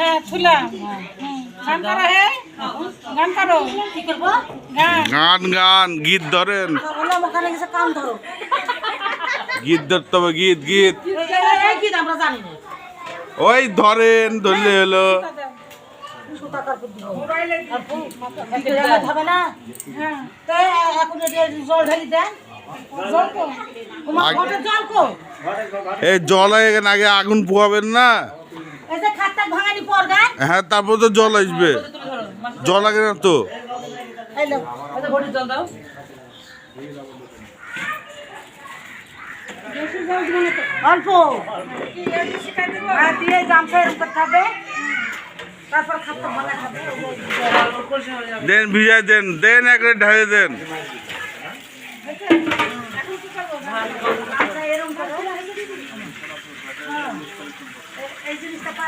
হ্যাঁ থুলাম গান করো হে। গান করো। কি করব? গান। গান গান গীত ধরেন। ওখানে গেছে কান ধরো। গীত ধরতে হবে গীত গীত। এই- এই- এই গীত আমরা জানি না। ওই ধরেন ধরলে হলো। হ্যাঁ। জল ঢালি দেন জল তো তোমার আগে- ঘটে জল কো? এই জল এখানে আগে আগুন পোয়াবেন না এই যে খাটটা ভাঙানি পর গান হ্যাঁ তারপর তো জল আসবে। জল আগে না তো। তো অল্প। হ্যাঁ দিয়ে গামছা করতে হবে দেন ভিজাই দেন। দেন একরে ঢালে দেন গামছা এরকম করো হ্যাঁ। এ- এই জিনিসটা পার করবে কি করবে গামছা এরকম থাকলে ও মা, আমারও তো চিন্তা উল্টা করে না। হুম, ধরেন তিনজন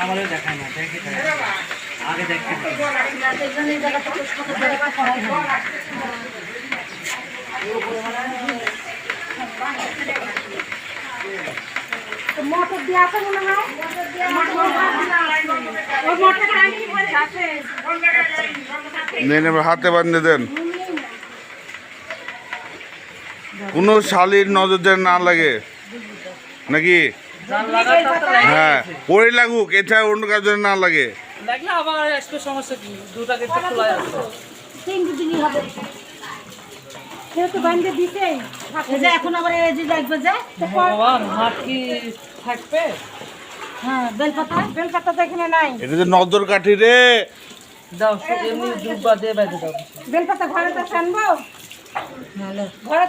আমারও দেখায় না, দেখে আগে দেন হাতে বান্ধে দেন। কোনো শালির নজর যেন না লাগে। নাকি? হ্যাঁ পরে লাগুক এছাড়া অন্য কাজ যেন না লাগে। লাগলে আবার একটু সমস্যা কি? দুটা গেটটা খোলা আছে। তিন দিনই হবে যেহেতু বান্ধে দিছেই যে এখন আবার এই যে লাগবে যে ভগবান হাত কি থাকবে? হ্যাঁ বেলপাতা বেলপাতা তো এখানে নাই। এটা যে নজর কাঠি রে। দাও এমনি ডুববা দিয়ে বেঁধে দাও। বেলপাতা ঘরে তো আনব ঘরে তো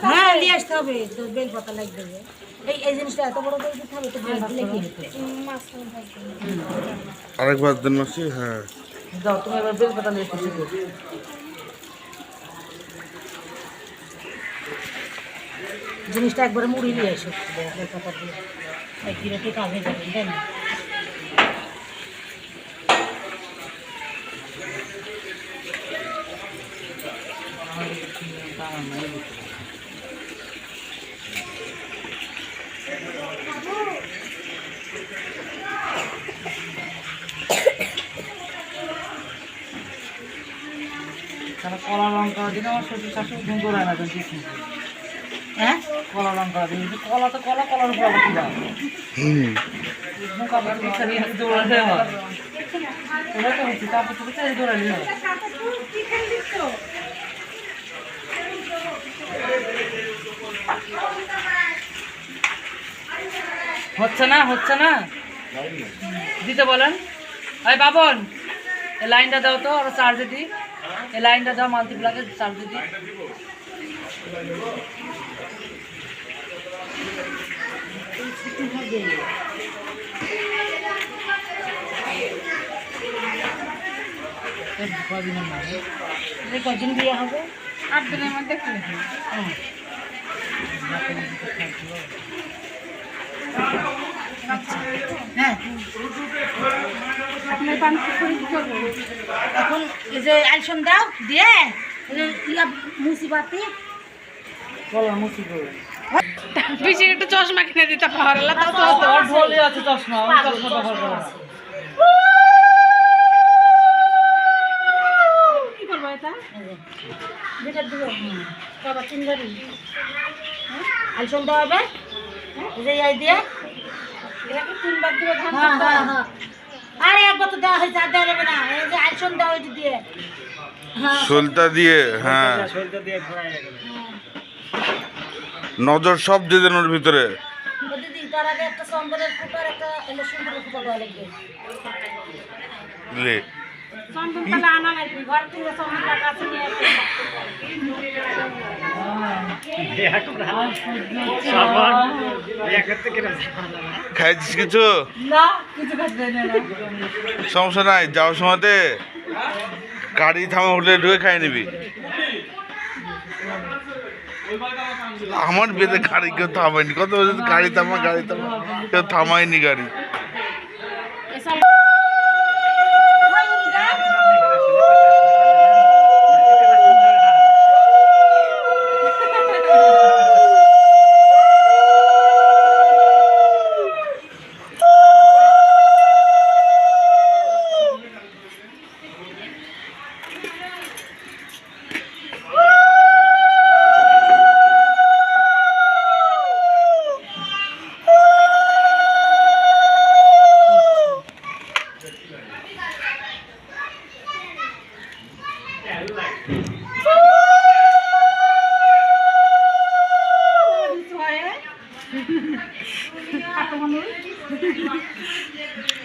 হ্যাঁ নিয়ে আসতে হবে তো বেলপাতা লাগবে। এই এই জিনিসটা এত বড় করে দিতে হবে তো বেল দিলে কি আরেকবার দেন মাসি হ্যাঁ। দাও তুমি এবার বেল পাতা নিয়ে এসেছ জিনিসটা একবারে মুড়ি নিয়ে এসো। বেলপাতা দিয়ে। কাজে যাবেন দেন তাহলে কলা লঙ্কা দিন আমার শ্বশুর শাশুড়ি ঘুম করে না তো ঠিক মতো। হ্যাঁ কলা লঙ্কা দিন কিন্তু কলা তো কলা কলার উপর আবার কি দাও হুম মুখ আবার পিঠা নিয়ে হাতে দৌড়ালে হয় ওটা তো হচ্ছে তারপর থেকে চাই দৌড়ালে হয় হচ্ছে না হচ্ছে না? দিতে বলেন। এই বাবন এই লাইনটা দাও তো আর চার্জে দিই এই লাইনটা দাও মাল্টিপ্লাকে চার্জে দিই কদিন বিয়ে হবে? আট দিনের মধ্যে হ্যাঁ। এখন এই পান পুকুরি কি করব? এখন এই যে আলসন দাও দিয়ে ইয়া মুসিবাতি কলা মুসি করে। পিছিয়ে একটু চশমা কিনে দিতে পারলা তা তো ঢোলে আছে চশমা চশমা। ব্যবহার করি কি করব এটা? যেটা দিও বাবা চিন্তারি আলসন দেওয়া হবে এই যে দিয়ে এটাকে তিনবার দিলে ধান হ্যাঁ হ্যাঁ হয়। আরে একবার তো দেওয়া হয়েছে আর দেওয়া যাবে না। এই যে আলসন দেওয়া হয়েছে দিয়ে। হ্যাঁ। দিয়ে হ্যাঁ। নজর সব দিয়ে দেন ওর ভিতরে। ও তার আগে একটা ফুটার একটা এলে সুন্দরের ফুটা দেওয়া লাগবে। চন্দন তাহলে আনা লাগবে ঘর থেকে চন্দন টাকা আছে নিয়ে খাইছিস কিছু? সমস্যা নাই যাওয়ার সময়তে গাড়ি থামা হোটেলে ঢুকে খাই নিবি। আমার বেঁধে গাড়ি কেউ থামায়নি। কত বছর গাড়ি থামা গাড়ি থামা কেউ থামায়নি গাড়ি।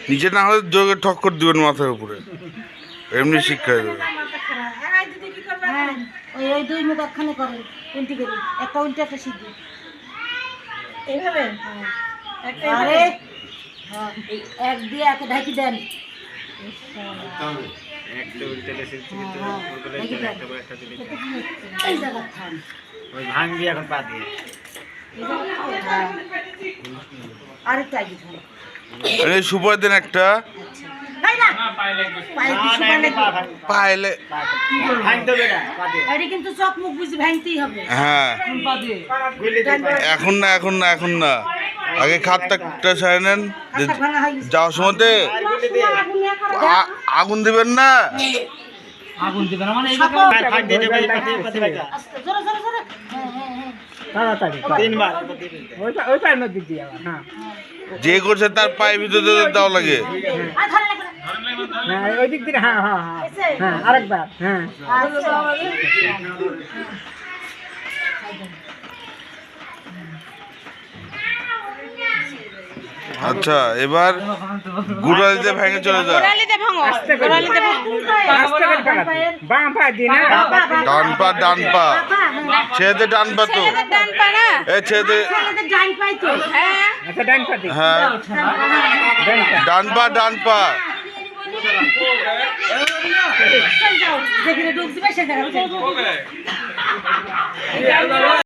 নিচে না হলে যোগে ঠক্কর দিবেন মাথার উপরে। এমনি শিক্ষা দেবে। হ্যাঁ দিদি কি করবে হ্যাঁ ওই ওই দুই মুখ একখানে করেন উল্টি করি একটা উল্টে একটা সিদ্ধি। এইভাবে? আরে হ্যাঁ এক দিয়ে একে ঢাকি দেন। হ্যাঁ, হ্যাঁ, ভাঙবি এখন পা দিয়ে। আরেকটা এই সুপার দেন একটা? পাইলে। হ্যাঁ। এখন না এখন না এখন না। আগে খাতটা সারে নেন। যাওয়ার সময়তে আ- আগুন দিবেন না? আগুন দিবে না মানে দিয়ে। হ্যাঁ, হ্যাঁ, হ্যাঁ। যে করছে তার পায়ে ভিতরে দেওয়া লাগে না। ওই দিক দিয়ে হ্যাঁ হ্যাঁ হ্যাঁ হ্যাঁ আরেকবার হ্যাঁ আচ্ছা। এবার গুড়ালিতে ভেঙে চলে যায় গোড়ালিতে ভাঙো। গোড়ালিতে ভাঙো। আস্তে করে পাকাতে বাঁ পা দিয়ে না। ডান পা ডান পা। হ্যাঁ। ডান পা তো। ছেলেদের ডান পা না? এ ছেড়ে ছেলেদের ডান পাই তো। হ্যাঁ। আচ্ছা ডান পা দিয়ে হ্যাঁ। ডান পা ডান পা। ডান পা